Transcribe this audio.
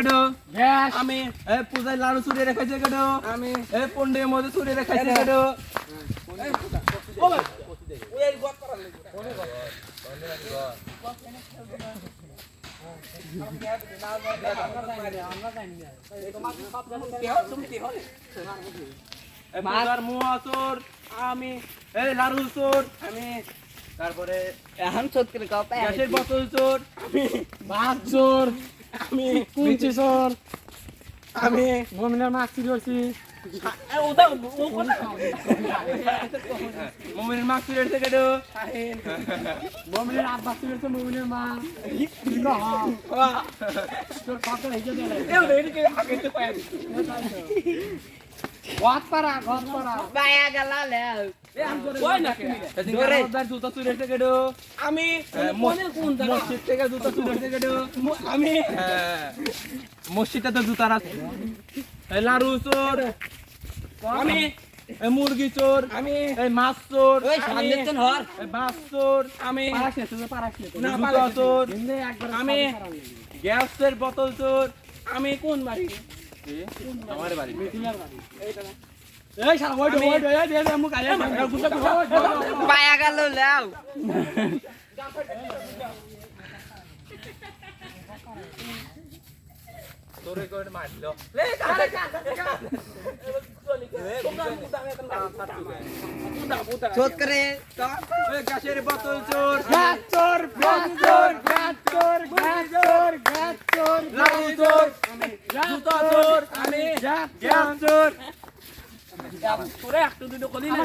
কেডো? আমি এ পূজায় লাড়ু চুরি রেখেছে কেডো? আমি। এ পন্ডে মধ্যে চুরি রেখেছে কেডো? এ পূজার মুয়া আমি এ লাড়ু চোর। আমি। তারপরে এখন চোদ করে গ্যাসের বোতল চোর। মাছ চোর। আমি কুঞ্চি সর আমি মমিনের মাছ চুরি করছি মমিনের মাছ চুরি রেখেছে কেডো? মমিনের আব্বা চুরি করছে মমিনের মা। তোর দেয় ঘর পাড়া পায়া গেল লেও সেদিন জুতা চুরি রেখেছে কেডো আমি মসজিদ থেকে জুতা চুরি রেখেছে কেডো আমি হ্যাঁ মসজিদে তো জুতা রাখছে এই লাড়ু চোর। আমি এই মুরগি চোর। আমি এই মাছ চোর। ওই সামনে তো হর মাছ চোর। আমি না, চোর। আমি গ্যাসের বোতল চোর। আমি কোন বাড়ি আমার বাড়ি। পায়া গেল লেও। তোরে করে মারলো? চোদ করে এই গ্যাসের বোতল চোর। গাচর গাচর গাচর গাচর গাচর লাড়ু চোর জুতা চোর। আমি তোরে একটু দুটো কলি না।